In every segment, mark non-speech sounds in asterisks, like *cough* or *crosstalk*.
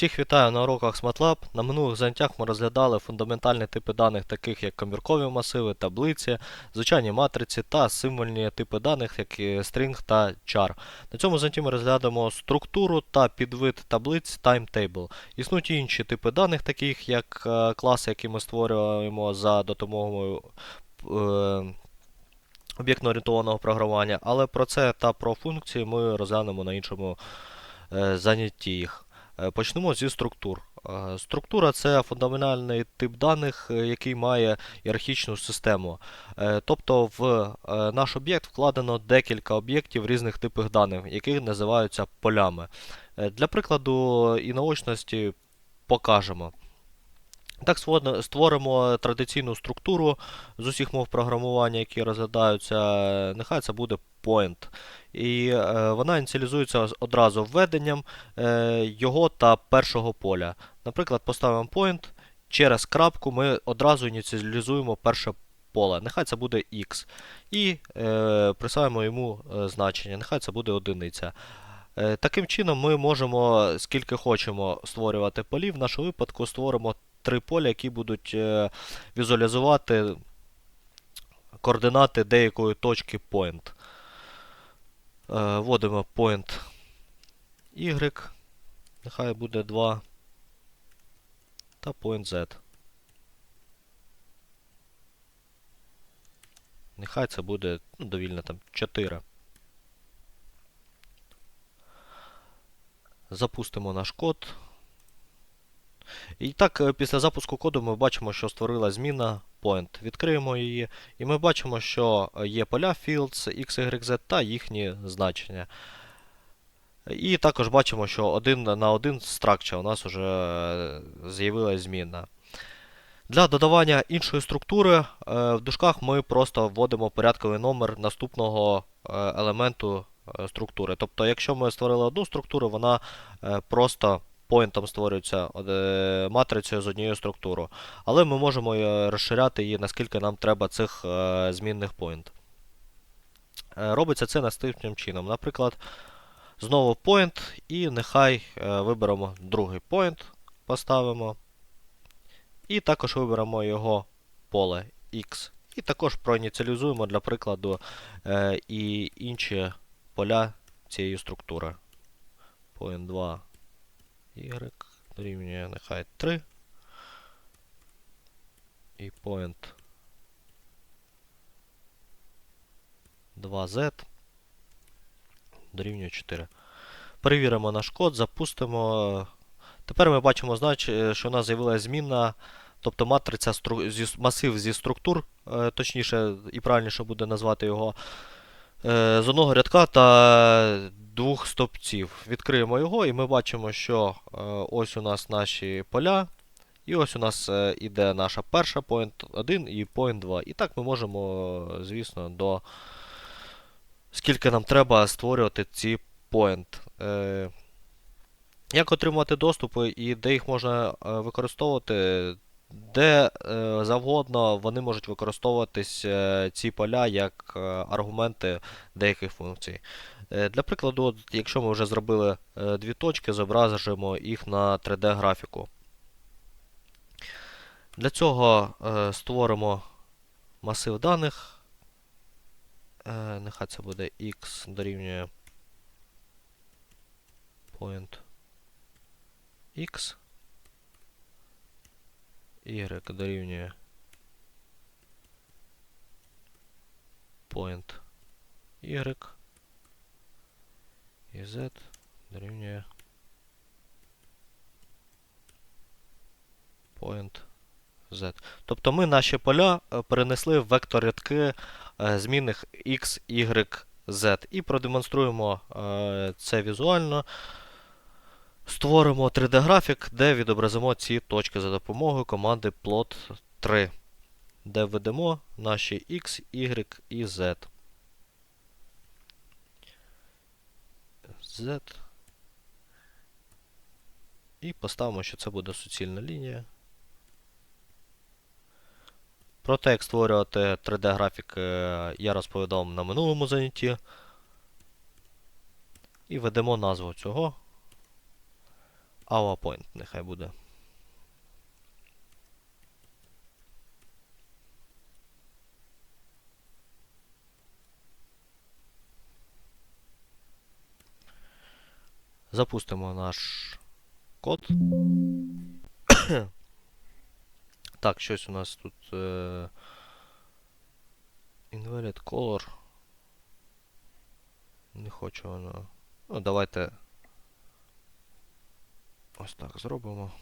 Всіх вітаю на уроках SMATLAB. На минулих заняттях ми розглядали фундаментальні типи даних, таких як коміркові масиви, таблиці, звичайні матриці та символьні типи даних, як string та char. На цьому занятті ми розглянемо структуру та підвид таблиць timetable. Існують інші типи даних, таких як е, класи, які ми створюємо за допомогою е, об'єктно-орієнтованого програмування, але про це та про функції ми розглянемо на іншому е, занятті їх. Е, Почнемо зі структур. Е, Структура це фундаментальний тип даних, е, який має ієрархічну систему. Тобто в наш об'єкт вкладено декілька об'єктів різних типів даних, які називаються полями. Для прикладу і наочності покажемо. Так створимо традиційну структуру з усіх мов програмування, які розглядаються. Нехай це буде point. І е, вона ініціалізується одразу введенням е, його та першого поля. Наприклад, поставимо point, через крапку ми одразу ініціалізуємо перше поле. Нехай це буде x. І е, присваємо йому е, значення. Нехай це буде одиниця. Е, Таким чином ми можемо скільки хочемо створювати полів. В нашому випадку створимо три поля, які будуть е, візуалізувати координати деякої точки point. Е, Вводимо point y, нехай буде 2, та point z. Нехай це буде ну, довільно там 4. Запустимо наш код. І так, е, після запуску коду ми бачимо, що створила зміна point. Відкриємо її, і ми бачимо, що е, є поля fields, x, y, z та їхні значення. І також бачимо, що один на один structure у нас вже з'явилася зміна. Для додавання іншої структури е, в дужках ми просто вводимо порядковий номер наступного елементу структури. Тобто, якщо ми створили одну структуру, вона просто поінтом створюється е, матрицею з однією структурою. Але ми можемо е, розширяти її, наскільки нам треба цих е, змінних point. Робиться це наступним чином. Наприклад, знову point, і нехай виберемо другий point, поставимо. І також виберемо його поле X. І також проініціалізуємо для прикладу і інші поля цієї структури. Point 2 y дорівнює нехай 3. І point 2z дорівнює 4. Перевіримо наш код, запустимо. Тепер ми бачимо, що у нас з'явилася зміна, тобто матриця масив зі структур, е, точніше і правильніше буде назвати його, е, з одного рядка та двох стовпців. Відкриємо його, і ми бачимо, що е, ось у нас наші поля. І ось у нас е, іде наша перша point 1 і point 2. І так ми можемо, е, звісно, до скільки нам треба створювати ці point. Е, як отримати доступи і де їх можна е, використовувати, де е, завгодно вони можуть використовуватись е, ці поля як е, аргументи деяких функцій. Для прикладу, якщо ми вже зробили дві точки, зобразимо їх на 3D графіку. Для цього створимо масив даних. Нехай це буде x дорівнює point x, y дорівнює point. Y. І z. Дорівнює point. Z. Тобто ми наші поля е, перенесли в вектор рядки е, змінних x, y, z. І продемонструємо е, це візуально. Створимо 3D-графік, де відобразимо ці точки за допомогою команди plot3, де введемо наші x, y і z. Z. І поставимо, що це буде суцільна лінія. Про те, як створювати 3D-графік, е, я розповідав на минулому занятті. І ведемо назву цього hour point нехай буде. Запустимо наш код. *coughs* так, щось у нас тут. Е... Invalid color. Не хочу воно. Ну, давайте. Ось так зробимо.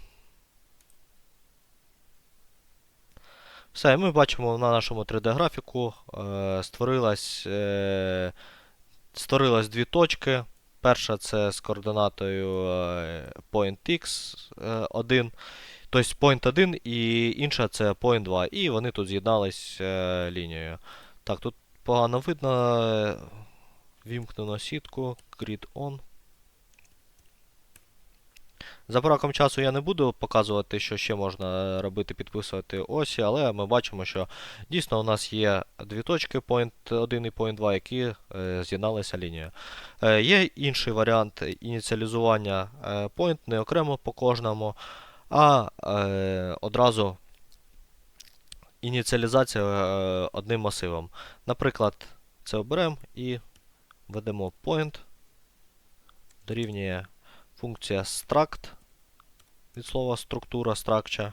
Все, і ми бачимо на нашому 3D-графіку е, створилась, е, створилось дві точки. Перша це з координатою е, point x е, 1, тобто point 1, і інша це point 2. І вони тут з'єднались лінією. Так, тут погано видно. Вімкнено сітку, grid on. За браком часу я не буду показувати, що ще можна робити, підписувати осі, але ми бачимо, що дійсно у нас є дві точки point 1 і point 2, які е, з'єдналися лінією. Е, є інший варіант ініціалізування е, point не окремо по кожному, а е, одразу ініціалізація е, одним масивом. Наприклад, це оберемо і ведемо point, дорівнює функція struct від слова структура structure.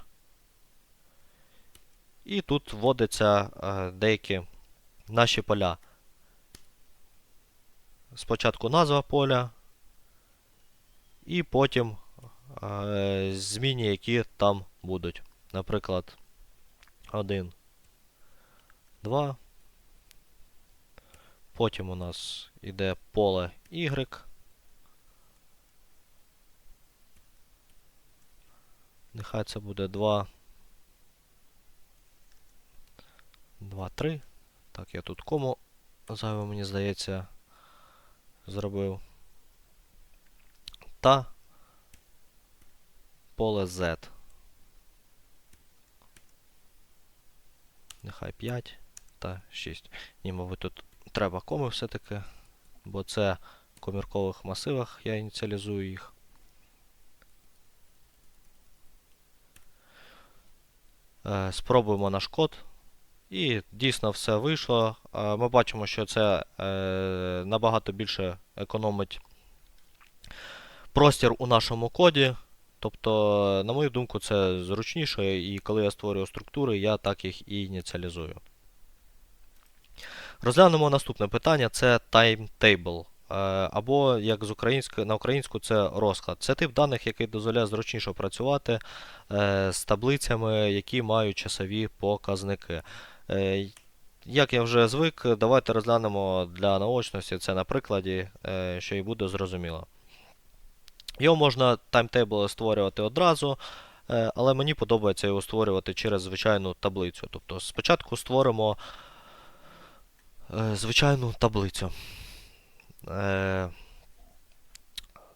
І тут вводяться е, деякі наші поля. Спочатку назва поля, і потім е, зміни, які там будуть. Наприклад, 1, 2. Потім у нас іде поле Y. Нехай це буде 2. 2, 3. Так, я тут кому зайво, мені здається, зробив. Та поле Z. Нехай 5 та 6. Ні, мабуть, тут треба коми все-таки, бо це в коміркових масивах я ініціалізую їх. Спробуємо наш код. І дійсно все вийшло. Е, Ми бачимо, що це е, набагато більше економить простір у нашому коді. Тобто, на мою думку, це зручніше, і коли я створюю структури, я так їх і ініціалізую. Розглянемо наступне питання: це timetable. Е, Або, як з української, на українську, це розклад. Це тип даних, який дозволяє зручніше працювати е, з таблицями, які мають часові показники. Е, Як я вже звик, давайте розглянемо для наочності це на прикладі, що і буде зрозуміло. Його можна таймтейбл створювати одразу, але мені подобається його створювати через звичайну таблицю. Тобто спочатку створимо звичайну таблицю. Е,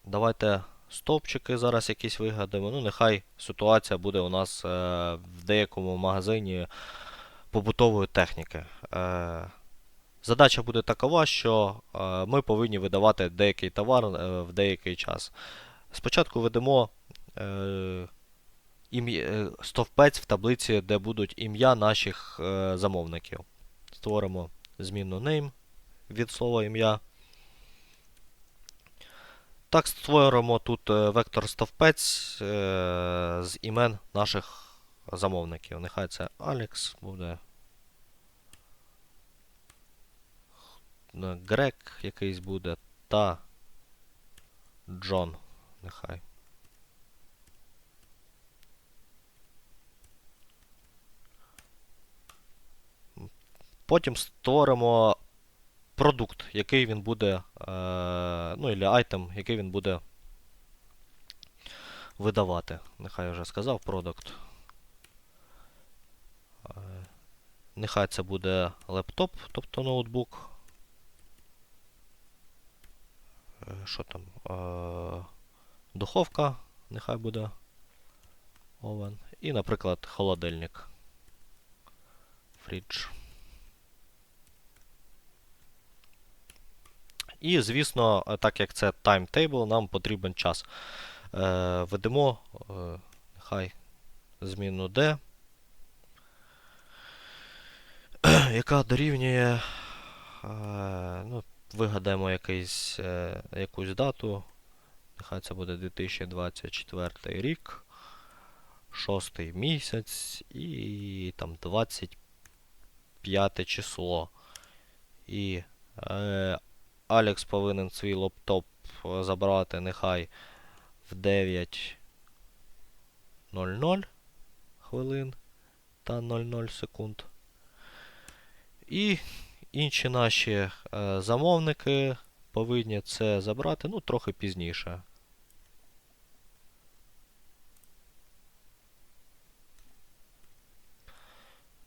Давайте стовпчики зараз якісь вигадаємо. Ну, нехай ситуація буде у нас е, в деякому магазині побутової техніки. Е, Задача буде такова, що ми повинні видавати деякий товар в деякий час. Спочатку ведемо стовпець в таблиці, де будуть ім'я наших замовників. Створимо змінну name від слова ім'я. Так, створимо тут е, вектор стовпець е, з імен наших замовників. Нехай це Alex буде. Грек якийсь буде та Джон. Нехай. Потім створимо продукт, який він буде, е, ну, або айтем, який він буде видавати. Нехай я вже сказав продукт. Е, Нехай це буде лептоп, тобто ноутбук. Е, Що там? Духовка, нехай буде овен. І, наприклад, холодильник. Фрідж. І, звісно, так як це timetable, нам потрібен час. Е, Ведемо е, нехай зміну D, *clears throat* яка дорівнює. е, Ну, вигадаємо якийсь, е, якусь дату. Нехай це буде 2024 рік, шостий місяць і там 25 число. І е, Алекс повинен свій лаптоп е, забрати нехай в 9.00 хвилин та 00 секунд. І інші наші е, замовники повинні це забрати ну, трохи пізніше.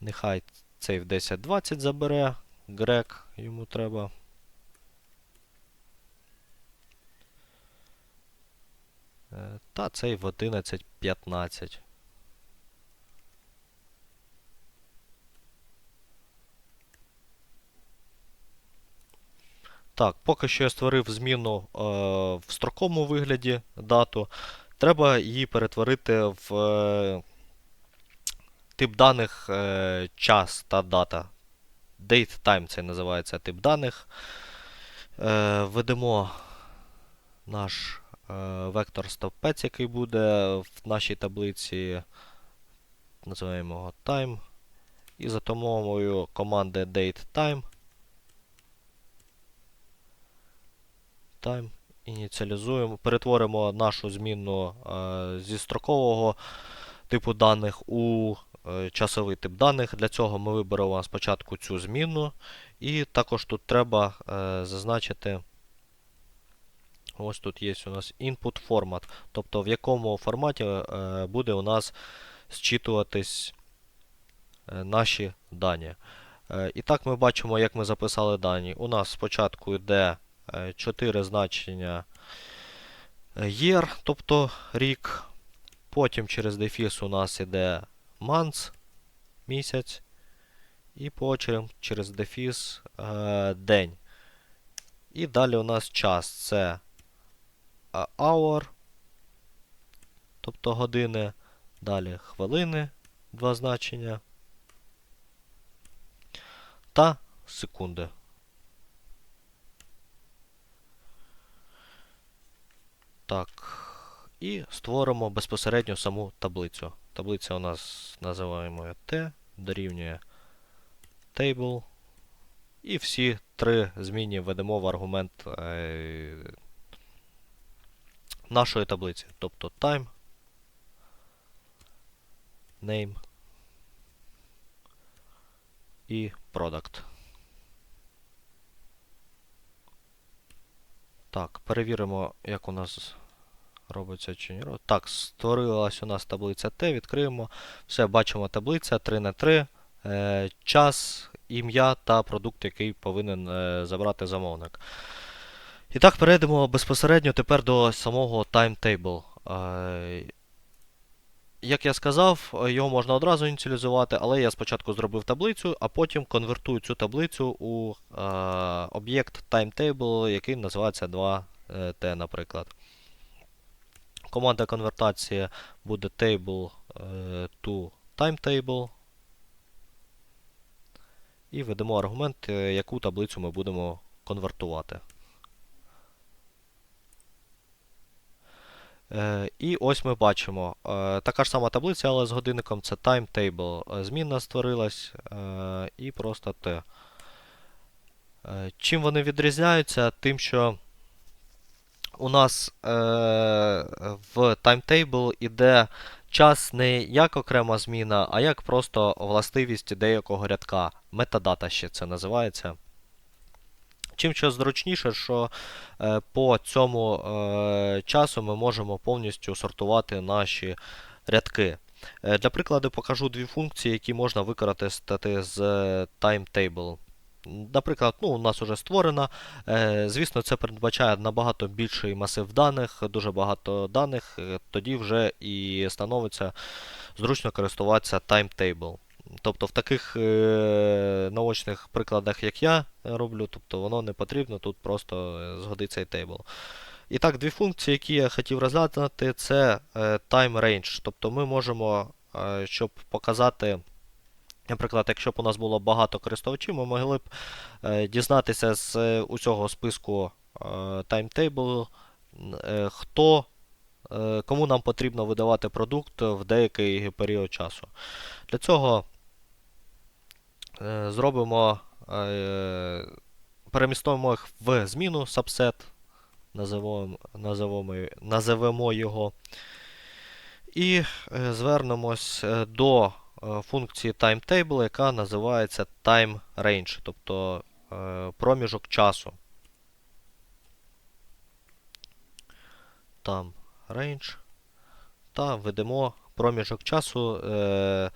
Нехай цей в 10.20 забере. Грек йому треба. Та цей в 11.15. Так, поки що я створив зміну е, в строковому вигляді дату. Треба її перетворити в е, тип даних е, час та дата. Date time це називається тип даних. Е, введемо наш е, вектор стовпець, який буде в нашій таблиці. Називаємо його time. І за допомогою команди datetime time ініціалізуємо, перетворимо нашу змінну е, зі строкового типу даних у е, часовий тип даних. Для цього ми виберемо спочатку цю змінну, і також тут треба е, зазначити. Ось тут є у нас input формат, тобто в якому форматі е, буде у нас зчитуватись е, наші дані. Е, і так ми бачимо, як ми записали дані. У нас спочатку йде 4 значення year, тобто рік. Потім через дефіс у нас іде months, місяць. І потім через дефіс день. І далі у нас час це hour, тобто години. Далі хвилини, два значення. Та секунди. Так. І створимо безпосередньо саму таблицю. Таблиця у нас називаємо T, дорівнює table. І всі три змінні введемо в аргумент е, нашої таблиці. Тобто time, name і product. Так, перевіримо, як у нас робиться чи робиться. Так, створилась у нас таблиця Т, відкриємо. Все, бачимо таблиця 3 на 3 е, час, ім'я та продукт, який повинен е, забрати замовник. І так, перейдемо безпосередньо тепер до самого timetable. Е, як я сказав, його можна одразу ініціалізувати, але я спочатку зробив таблицю, а потім конвертую цю таблицю у е, об'єкт timetable, який називається 2t, наприклад. Команда конвертації буде table е, to timetable. І ведемо аргумент, е, яку таблицю ми будемо конвертувати. І ось ми бачимо е, така ж сама таблиця, але з годинником це timetable. Е, Змінна створилась е, і просто T. Е, Чим вони відрізняються? Тим, що у нас е, в timetable іде час не як окрема зміна, а як просто властивість деякого рядка. Метадата ще це називається. Чим що зручніше, що е, по цьому е, часу ми можемо повністю сортувати наші рядки. Е, для прикладу покажу дві функції, які можна використати з е, timetable. Наприклад, ну, у нас вже створена. Е, звісно, це передбачає набагато більший масив даних, дуже багато даних, е, тоді вже і становиться зручно користуватися timetable. Тобто в таких е, наочних прикладах, як я роблю, тобто воно не потрібно, тут просто е, згодиться і тейбл. І так, дві функції, які я хотів розглянути, це е, time range. Тобто ми можемо, е, щоб показати, наприклад, якщо б у нас було багато користувачів, ми могли б е, дізнатися з е, усього списку е, timetable, е, хто, е, кому нам потрібно видавати продукт в деякий період часу. Для цього зробимо, е, перемістуємо їх в зміну subset, називаємо, називаємо, називемо його. І е, звернемось е, до е, функції timetable, яка називається time range, тобто е, проміжок часу. Там range. Та введемо проміжок часу, е,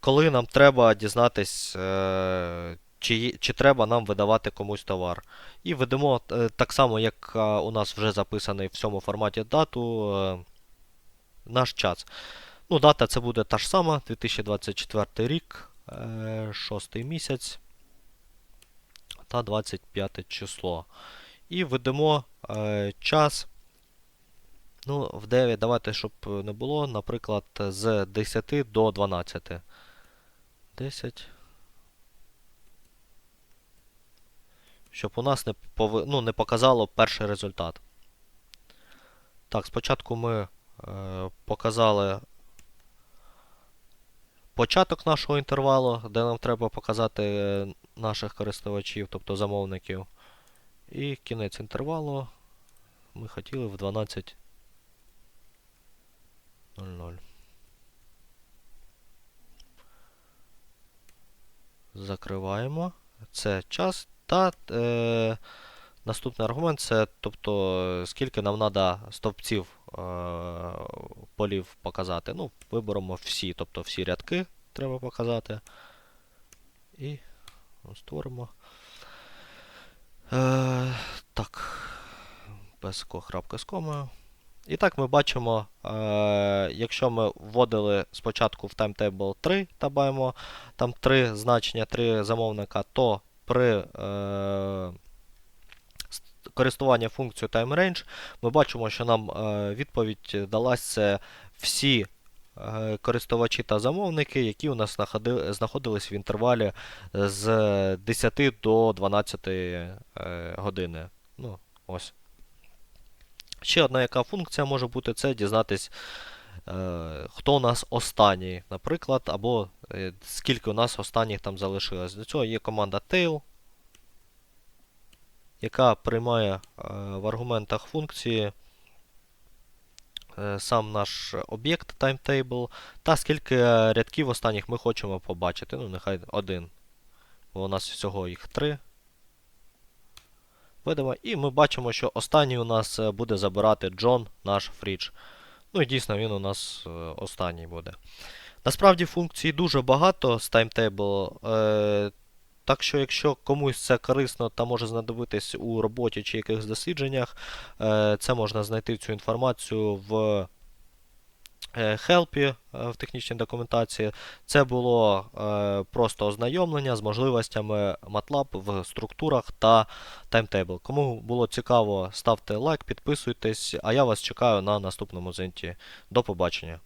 коли нам треба дізнатись, е, чи, чи треба нам видавати комусь товар. І введемо е, так само, як е, у нас вже записаний в цьому форматі дату, наш час. Ну, дата це буде та ж сама, 2024 рік, 6 місяць та 25 число. І введемо е, час. Ну, в 9 давайте, щоб не було, наприклад, з 10 до 12. 10. Щоб у нас не, пови... ну, не показало перший результат. Так, спочатку ми е, показали початок нашого інтервалу, де нам треба показати е, наших користувачів, тобто замовників. І кінець інтервалу ми хотіли в 12.00. Закриваємо. Це час. Та е, наступний аргумент це, тобто, скільки нам треба стовпців е, полів показати. Ну, виберемо всі, тобто всі рядки треба показати. І створимо. Е, так, без крапки з комою. І так ми бачимо, е, якщо ми вводили спочатку в timetable 3 та маємо там 3 значення, 3 замовника, то при е, користуванні функцією timeRange ми бачимо, що нам е, відповідь далась це всі е, користувачі та замовники, які у нас знаходились в інтервалі з 10 до 12 е, години. Ну, ось. Ще одна яка функція може бути, це дізнатись, е, хто у нас останній, наприклад, або е, скільки у нас останніх там залишилось. Для цього є команда tail, яка приймає е, в аргументах функції сам наш об'єкт timetable, та скільки рядків останніх ми хочемо побачити. Ну, нехай один. Бо у нас всього їх три. Видимо, і ми бачимо, що останній у нас е, буде забирати Джон, наш фрідж. Ну і дійсно він у нас е, останній буде. Насправді функцій дуже багато з таймтейбл. Е, так що, якщо комусь це корисно та може знадобитись у роботі чи якихось дослідженнях, це можна знайти цю інформацію в хелпі е, в технічній документації. Це було е, просто ознайомлення з можливостями MATLAB в структурах та таймтейбл. Кому було цікаво, ставте лайк, підписуйтесь, а я вас чекаю на наступному зенті. До побачення.